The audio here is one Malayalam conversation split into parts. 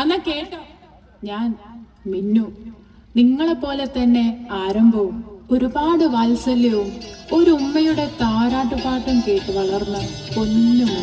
എന്നാ കേട്ടോ. ഞാൻ മിന്നു. നിങ്ങളെ പോലെ തന്നെ ആരംഭവും ഒരുപാട് വാത്സല്യവും ഒരു ഉമ്മയുടെ താരാട്ടുപാട്ടും കേട്ട് വളർന്ന പൊന്നുമോ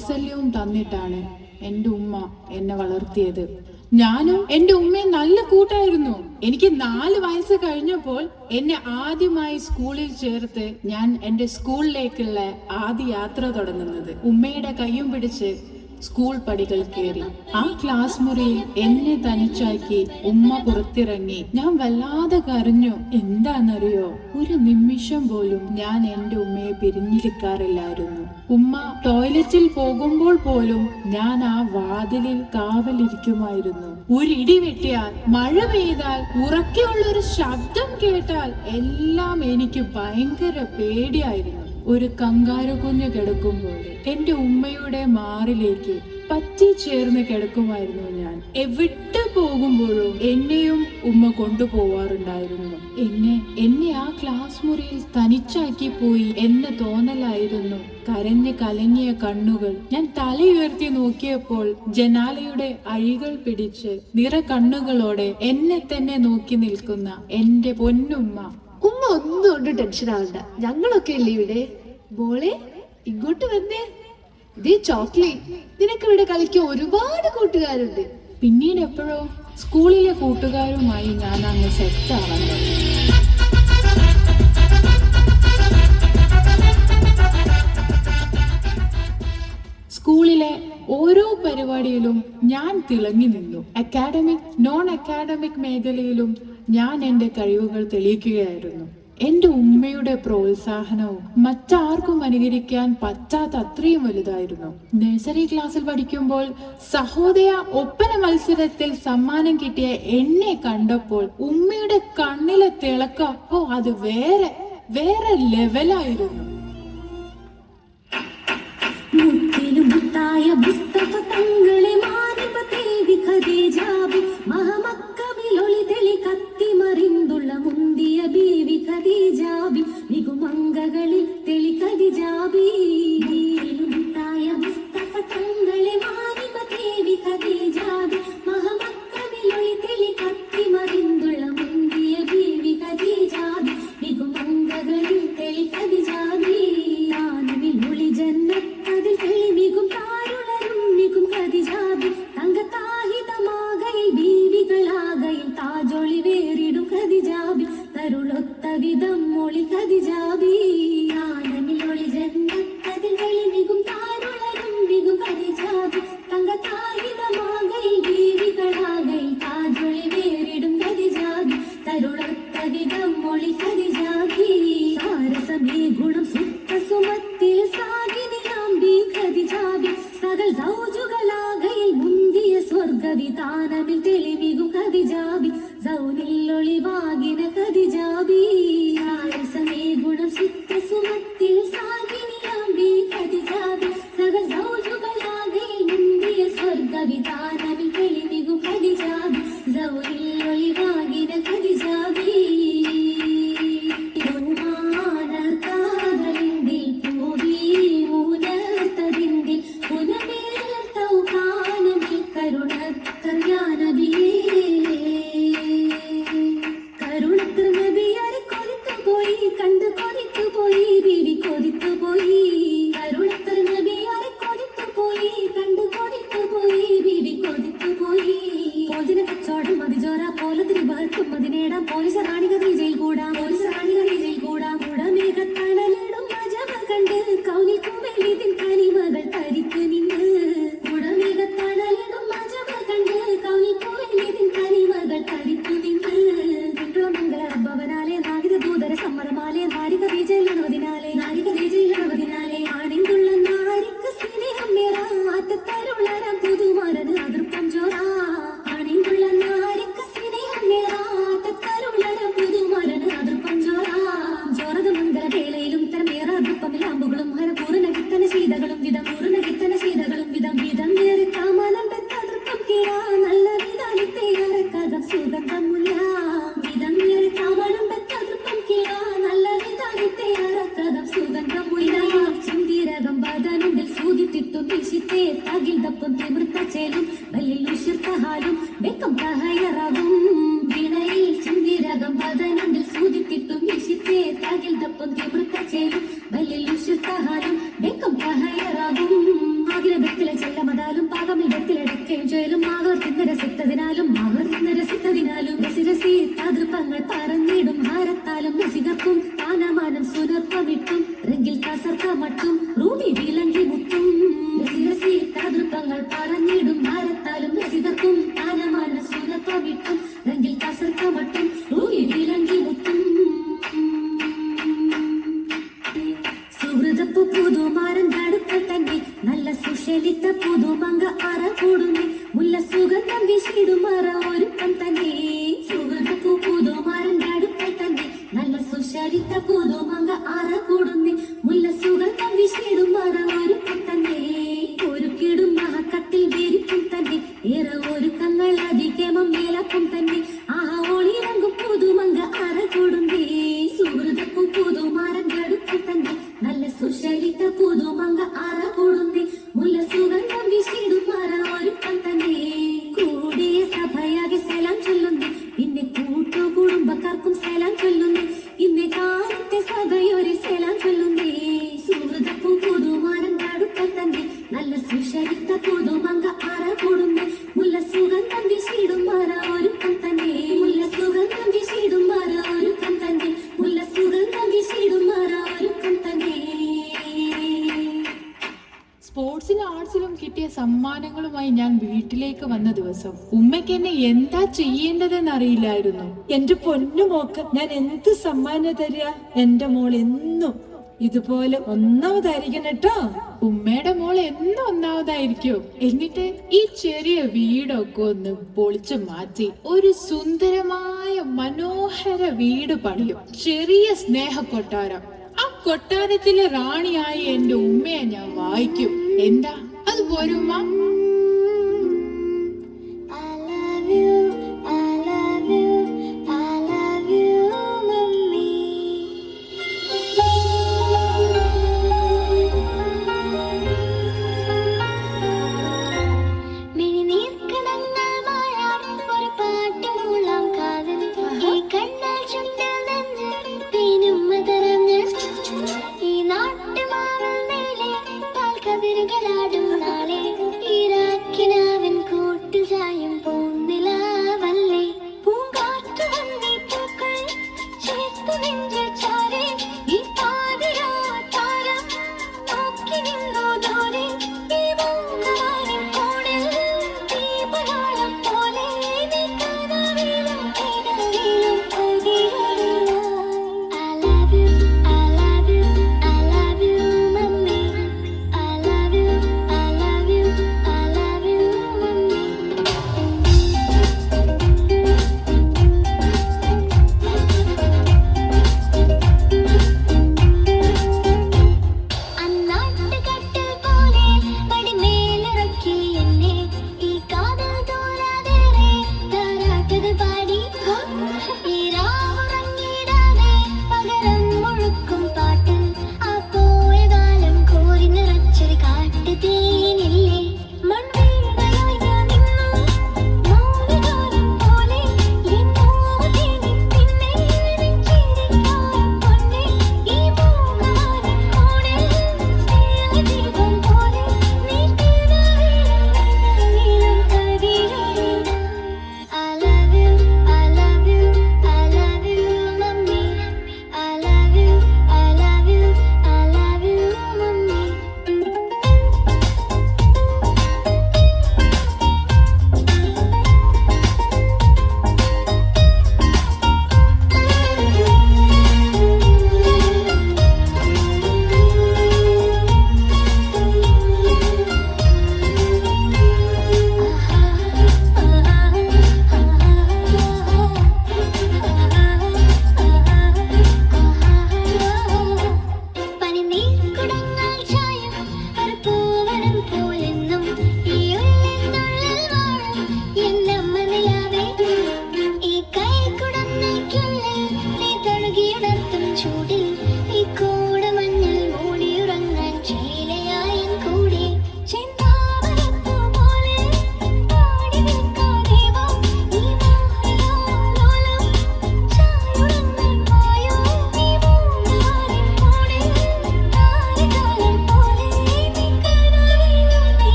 വാത്സല്യവും തന്നിട്ടാണ് എന്റെ ഉമ്മ എന്നെ വളർത്തിയത്. ഞാനും എന്റെ ഉമ്മയും നല്ല കൂട്ടായിരുന്നു. എനിക്ക് നാല് വയസ്സ് കഴിഞ്ഞപ്പോൾ എന്നെ ആദ്യമായി സ്കൂളിൽ ചേർത്ത് ഞാൻ എന്റെ സ്കൂളിലേക്കുള്ള ആദ്യ യാത്ര തുടങ്ങുന്നത്. ഉമ്മയുടെ കയ്യും പിടിച്ച് സ്കൂൾ പടികൾ കയറി ആ ക്ലാസ് മുറിയിൽ എന്നെ തനിച്ചാക്കി ഉമ്മ പുറത്തിറങ്ങി. ഞാൻ വല്ലാതെ കരഞ്ഞു. എന്താണെന്നറിയോ? ഒരു നിമിഷം പോലും ഞാൻ എന്റെ ഉമ്മയെ പിരിഞ്ഞിരിക്കാറില്ലായിരുന്നു. ഉമ്മ ടോയ്ലറ്റിൽ പോകുമ്പോൾ പോലും ഞാൻ ആ വാതിലിൽ കാവലിരിക്കുമായിരുന്നു. ഒരു ഇടി വെട്ടിയാൽ മഴ പെയ്താൽ ഉറക്കെയുള്ള ഒരു ശബ്ദം കേട്ടാൽ എല്ലാം എനിക്ക് ഭയങ്കര പേടിയായിരുന്നു. ഒരു കങ്കാരു കുഞ്ഞ് കിടക്കുമ്പോൾ എന്റെ ഉമ്മയുടെ മാറിലേക്ക് പറ്റി ചേർന്ന് കിടക്കുമായിരുന്നു ഞാൻ. എവിടെ പോകുമ്പോഴും എന്നെയും ഉമ്മ കൊണ്ടുപോവാറുണ്ടായിരുന്നു. എന്നെ എന്നെ ആ ക്ലാസ് മുറിയിൽ തനിച്ചാക്കി പോയി എന്ന തോന്നലായിരുന്നു. കരഞ്ഞ് കലങ്ങിയ കണ്ണുകൾ. ഞാൻ തലയുയർത്തി നോക്കിയപ്പോൾ ജനാലയുടെ അഴികൾ പിടിച്ച് നിറ കണ്ണുകളോടെ എന്നെ തന്നെ നോക്കി നിൽക്കുന്ന എന്റെ പൊന്നുമ്മ ഉമ്മ ഒന്നും കൊണ്ട് ടെൻഷൻ ആവണ്ട. ഞങ്ങളൊക്കെ ഇല്ലേ ഇവിടെ? മോളെ ഇങ്ങോട്ട് വന്നേ. ഇതേ ചോക്ലേറ്റ്. നിനക്ക് ഇവിടെ കളിക്കാൻ ഒരുപാട് കൂട്ടുകാരുണ്ട്. പിന്നീട് എപ്പോഴോ സ്കൂളിലെ കൂട്ടുകാരുമായി ഞാൻ അങ്ങ് സെറ്റ് ആവാൻ സ്കൂളിലെ ഓരോ പരിപാടിയിലും ഞാൻ തിളങ്ങി നിന്നു. അക്കാഡമിക് നോൺ അക്കാഡമിക് മേഖലയിലും ഞാൻ എന്റെ കഴിവുകൾ തെളിയിക്കുകയായിരുന്നു. എന്റെ ഉമ്മയുടെ പ്രോത്സാഹനവും മറ്റാർക്കും അനുകരിക്കാൻ പറ്റാത്ത അത്രയും വലുതായിരുന്നു. നഴ്സറി ക്ലാസ്സിൽ പഠിക്കുമ്പോൾ സഹോദയ ഒപ്പന മത്സരത്തിൽ സമ്മാനം കിട്ടിയ എന്നെ കണ്ടപ്പോൾ ഉമ്മയുടെ കണ്ണിലെ തിളക്കം ഓ അത് വേറെ വേറെ ലെവലായിരുന്നു. മുത്തായ മഹമക്കബിൽ ഒളി തെളി കത്തിമറിന്തുള്ള മുന്തിയ ബീവി ഖദീജാബി മികുമംഗകളിൽ തെളി ഖദീജാബി ജയിലും ആകർത്തിന്ന് രസിത്തതിനാലും ആകർത്തിന്ന് രസി സ്പോർട്സിലും ആർട്സിലും കിട്ടിയ സമ്മാനങ്ങളുമായി ഞാൻ വീട്ടിലേക്ക് വന്ന ദിവസം ഉമ്മയ്ക്ക് എന്നെ എന്താ ചെയ്യേണ്ടതെന്ന് അറിയില്ലായിരുന്നു എന്റെ പൊന്നു മോക്ക് ഞാൻ എന്ത് സമ്മാനം തരിക എന്റെ മോൾ എന്നും ഇതുപോലെ ഒന്നാമതായിരിക്കണം കേട്ടോ. ഉമ്മയുടെ മോൾ എന്നും ഒന്നാമതായിരിക്കും. എന്നിട്ട് ഈ ചെറിയ വീടൊക്കെ ഒന്ന് പൊളിച്ചു മാറ്റി ഒരു സുന്ദരമായ മനോഹര വീട് പണിയും. ചെറിയ സ്നേഹ കൊട്ടാരം ആ കൊട്ടാരത്തിലെ റാണിയായി എന്റെ ഉമ്മയെ ഞാൻ വായിക്കും. എന്താ? അത് പോരുമ്മ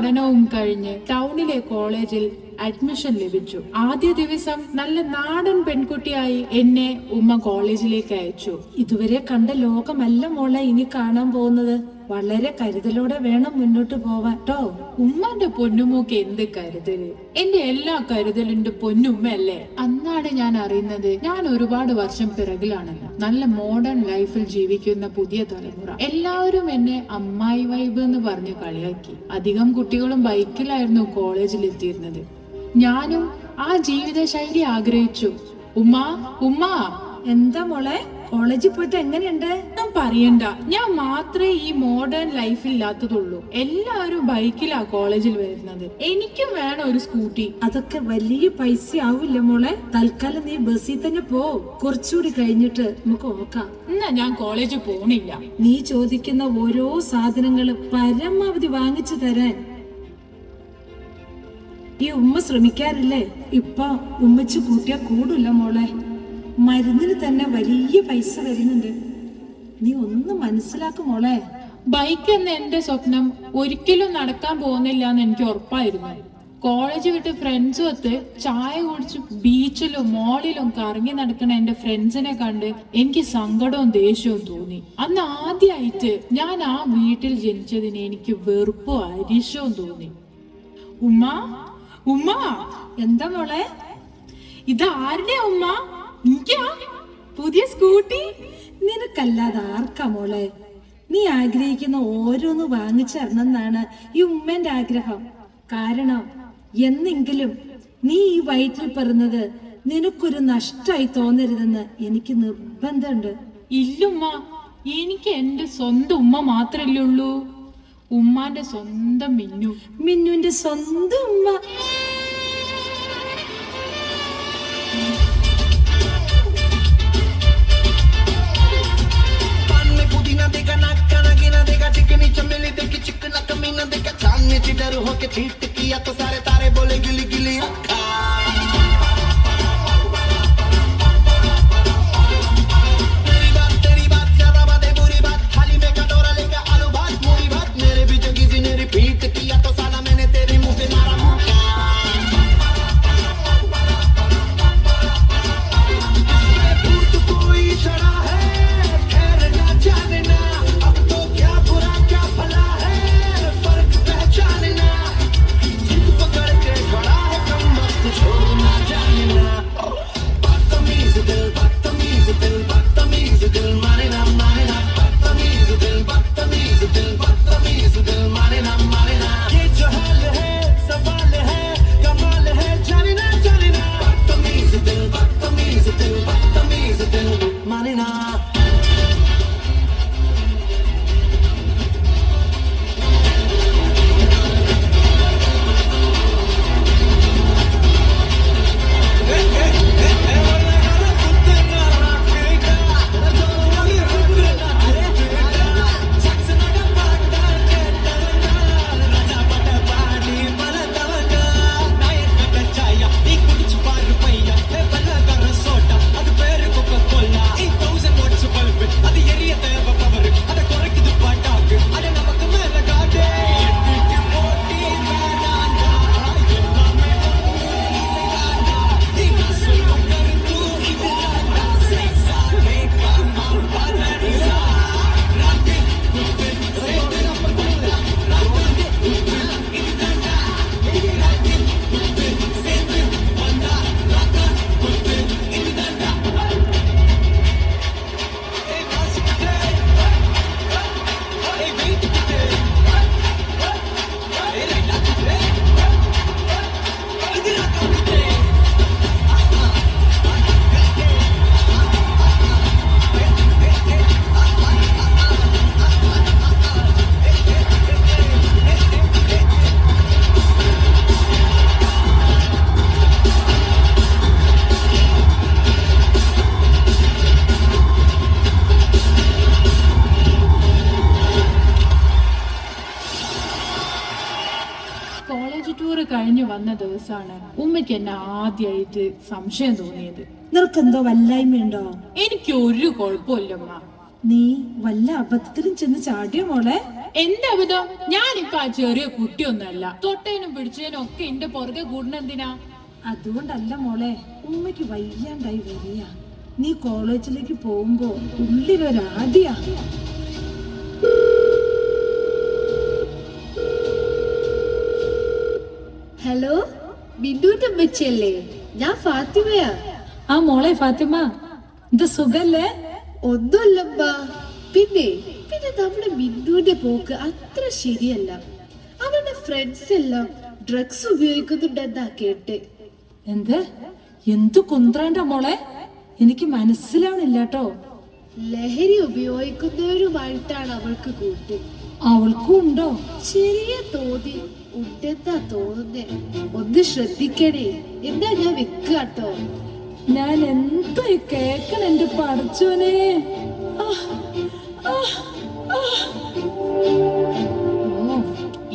പഠനവും കഴിഞ്ഞ് ടൗണിലെ കോളേജിൽ അഡ്മിഷൻ ലഭിച്ചു. ആദ്യ ദിവസം നല്ല നാടൻ പെൺകുട്ടിയായി എന്നെ ഉമ്മ കോളേജിലേക്ക് അയച്ചു. ഇതുവരെ കണ്ട ലോകമല്ല മോളെ ഇനി കാണാൻ പോകുന്നത്. വളരെ കരുതലോടെ വേണം മുന്നോട്ട് പോവാൻ. ട്ടോ ഉമ്മാന്റെ പൊന്നുമോക്ക് എന്ത് കരുതൽ? എന്റെ എല്ലാ കരുതലിന്റെ പൊന്നുമ്മയല്ലേ? അന്നാണ് ഞാൻ അറിയുന്നത് ഞാൻ ഒരുപാട് വർഷം പിറകിലാണല്ലോ നല്ല മോഡേൺ ലൈഫിൽ ജീവിക്കുന്ന പുതിയ തലമുറ. എല്ലാവരും എന്നെ അമ്മായി വൈബ് എന്ന് പറഞ്ഞ് കളിയാക്കി. അധികം കുട്ടികളും ബൈക്കിലായിരുന്നു കോളേജിൽ എത്തിയിരുന്നത് ഞാനും ആ ജീവിത ശൈലി ആഗ്രഹിച്ചു. ഉമ്മ ഉമ്മ. എന്താ മോളെ? കോളേജിൽ പോയിട്ട് എങ്ങനെയുണ്ട്? പറയണ്ട. ഞാൻ മാത്രമേ ഈ മോഡേൺ ലൈഫിൽ ഇല്ലാത്തതുള്ളൂ. എല്ലാവരും ബൈക്കിലാ കോളേജിൽ വരുന്നത്. എനിക്കും വേണം ഒരു സ്കൂട്ടി അതൊക്കെ വലിയ പൈസ ആവില്ല മോളെ. തൽക്കാലം നീ ബസ്സിൽ തന്നെ പോ. കുറച്ചുകൂടി കഴിഞ്ഞിട്ട് നമുക്ക് നോക്കാം. എന്നാ ഞാൻ കോളേജിൽ പോണില്ല. നീ ചോദിക്കുന്ന ഓരോ സാധനങ്ങളും പരമാവധി വാങ്ങിച്ചു തരാൻ. ഈ ഉമ്മ ശ്രമിക്കാറില്ലേ? ഇപ്പൊ ഉമ്മച്ച് കൂട്ടിയാ കൂടില്ല മോളെ. മരുന്നിന് തന്നെ വലിയ പൈസ വരുന്നുണ്ട്. നീ ഒന്ന് മനസ്സിലാക്കും മോളെ. ബൈക്ക് എന്ന എന്റെ സ്വപ്നം ഒരിക്കലും നടക്കാൻ പോകുന്നില്ല എന്ന് എനിക്ക് ഉറപ്പായിരുന്നു. കോളേജ് വിട്ട് ഫ്രണ്ട്സും ഒത്ത് ചായ കുടിച്ച് ബീച്ചിലും മോളിലും കറങ്ങി നടക്കുന്ന എന്റെ ഫ്രണ്ട്സിനെ കണ്ട് എനിക്ക് സങ്കടവും ദേഷ്യവും തോന്നി. അന്ന് ആദ്യമായിട്ട് ഞാൻ ആ വീട്ടിൽ ജനിച്ചതിന് എനിക്ക് വെറുപ്പും അരിശവും തോന്നി. ഉമ്മ ഉമ്മ. എന്താ മോളെ? ഇത് ആരുടെ ഉമ്മ? എനിക്കാ പുതിയ സ്കൂട്ടി? നിനക്കല്ലാതെ ആർക്കാ മോളെ? നീ ആഗ്രഹിക്കുന്ന ഓരോന്ന് വാങ്ങിച്ചു തരണമെന്നാണ് ഈ ഉമ്മന്റെ ആഗ്രഹം. കാരണം എന്നെങ്കിലും നീ ഈ വയറ്റിൽ പറഞ്ഞത് നിനക്കൊരു നഷ്ടായി തോന്നരുതെന്ന് എനിക്ക് നിർബന്ധമുണ്ട്. ഇല്ലുമ്മ എനിക്ക് എന്റെ സ്വന്തം ഉമ്മ മാത്രല്ലേ ഉള്ളൂ. ഉമ്മാന്റെ സ്വന്തം മിന്നു. മിന്നുവിന്റെ സ്വന്തം ഉമ്മ. चीट किया तो ആദ്യമായിട്ട് സംശയം തോന്നിയത്. നിനക്കെന്തോ വല്ലായ്മയുണ്ടോ? എനിക്ക് ഒരു കുഴപ്പമില്ലമ്മ. നീ വല്ല അബദ്ധത്തിലും ചെന്ന് ചാടിയോ മോളെ? എന്റെ അബദ്ധം? ഞാനിപ്പോ ആ ചെറിയ കുട്ടിയൊന്നല്ല തൊട്ടേനും പിടിച്ചതിനും ഒക്കെ എന്റെ പുറകെ കൂടുന്നെന്തിനാ അതുകൊണ്ടല്ല മോളെ ഉമ്മയ്ക്ക് വയ്യാണ്ടായി വരിക. നീ കോളേജിലേക്ക് പോകുമ്പോ ഉള്ളിലൊരാദ്യാ ഹലോ ബിന്ദുവിന്റെ അമ്മച്ചിയല്ലേ? ഞാൻ ഫാത്തിമയാ. ആ മോളെ ഫാത്തിമ ഇത് സുഖല്ലേ? ഒന്നുമല്ലമ്മ പിന്നെ പിന്നെ നമ്മുടെ മിന്നുവിന്റെ പോക്ക് അത്ര ശരിയല്ല. അവരുടെ ഫ്രണ്ട്സ് എല്ലാം ഡ്രഗ്സ് ഉപയോഗിക്കുന്നുണ്ടെന്നാ കേട്ടെ. എന്ത്? എന്തു കുന്ത്രാണ്ട മോളെ? എനിക്ക് മനസ്സിലാവണില്ല കേട്ടോ ലഹരി ഉപയോഗിക്കുന്നവരുമായിട്ടാണ് അവൾക്ക് കൂട്ട്. അവൾക്കും ഉണ്ടോ ചെറിയ തോതി ഉണ്ടെന്നാ തോന്നുന്നേ. ഒന്ന് ശ്രദ്ധിക്കണേ. എന്താ ഞാൻ വെക്കാട്ടോ ഞാൻ എന്തോ കേക്കണ എന്റെ പഠിച്ചോനെ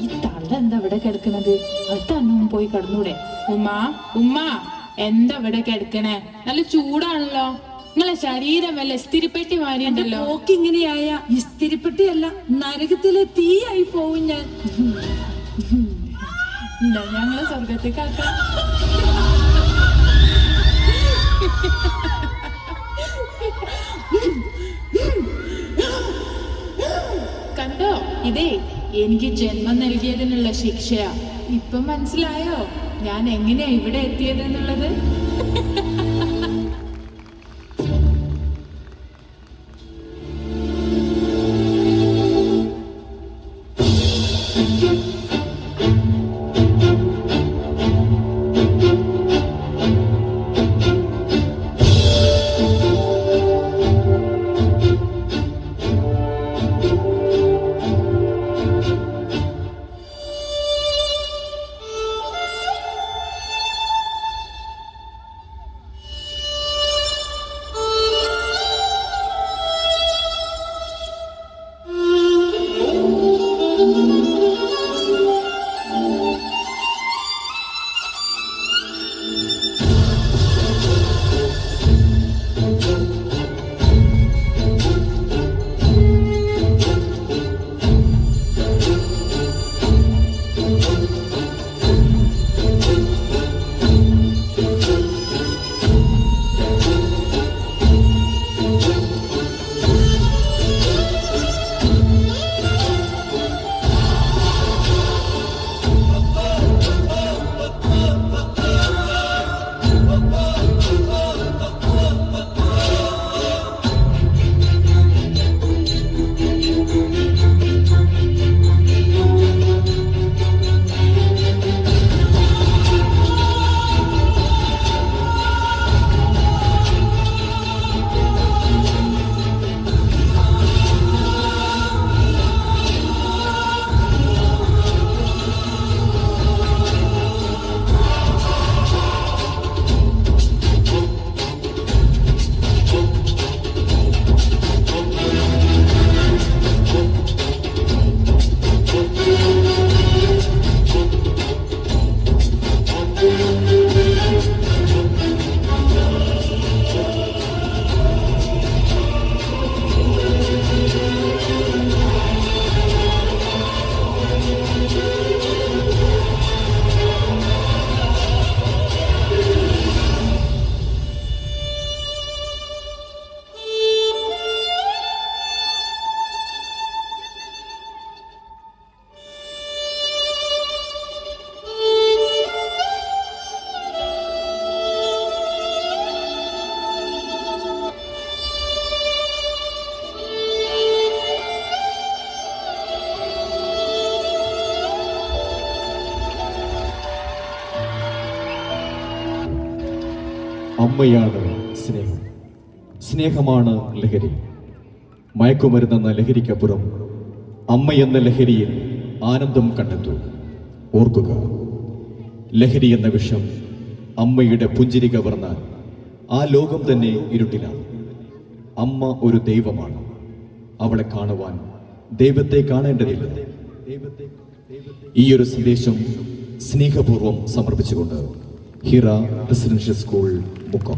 ഈ തള്ള എന്താ ഇവിടെ കിടക്കണത്? അടുത്തന്നും പോയി കിടന്നൂടെ. ഉമ്മ ഉമ്മ എന്താ ഇവിടെ കിടക്കണേ? നല്ല ചൂടാണല്ലോ. നിങ്ങളെ ശരീരം വല്ല സ്ഥിരിപ്പെട്ടി മാറിയുണ്ടല്ലോ ഇസ്തിരിപ്പെട്ടി അല്ല നരകത്തിലെ തീയായി പോവും ഞാൻ. ഞങ്ങളെ ഞങ്ങളെ സ്വർഗത്തേക്കാക്കാം കണ്ടോ? ഇതേ എനിക്ക് ജന്മം നൽകിയതിനുള്ള ശിക്ഷയാ. ഇപ്പൊ മനസ്സിലായോ? ഞാൻ എങ്ങനെയാ ഇവിടെ എത്തിയതെന്നുള്ളത്? അമ്മയാണ് സ്നേഹം. സ്നേഹമാണ് ലഹരി. മയക്കുമരുന്നെന്ന ലഹരിക്കപ്പുറം അമ്മ എന്ന ലഹരിയിൽ ആനന്ദം കണ്ടെത്തു. ഓർക്കുക ലഹരി എന്ന വിഷം അമ്മയുടെ പുഞ്ചിരി കവർന്നാൽ ആ ലോകം തന്നെ ഇരുട്ടിലാണ് അമ്മ ഒരു ദൈവമാണ്. അവളെ കാണുവാൻ ദൈവത്തെ കാണേണ്ടതില്ല. ഈ ഒരു സന്ദേശം സ്നേഹപൂർവം സമർപ്പിച്ചുകൊണ്ട് ഹിറ റെസിഡൻഷ്യൽ സ്കൂൾ മുക്കം.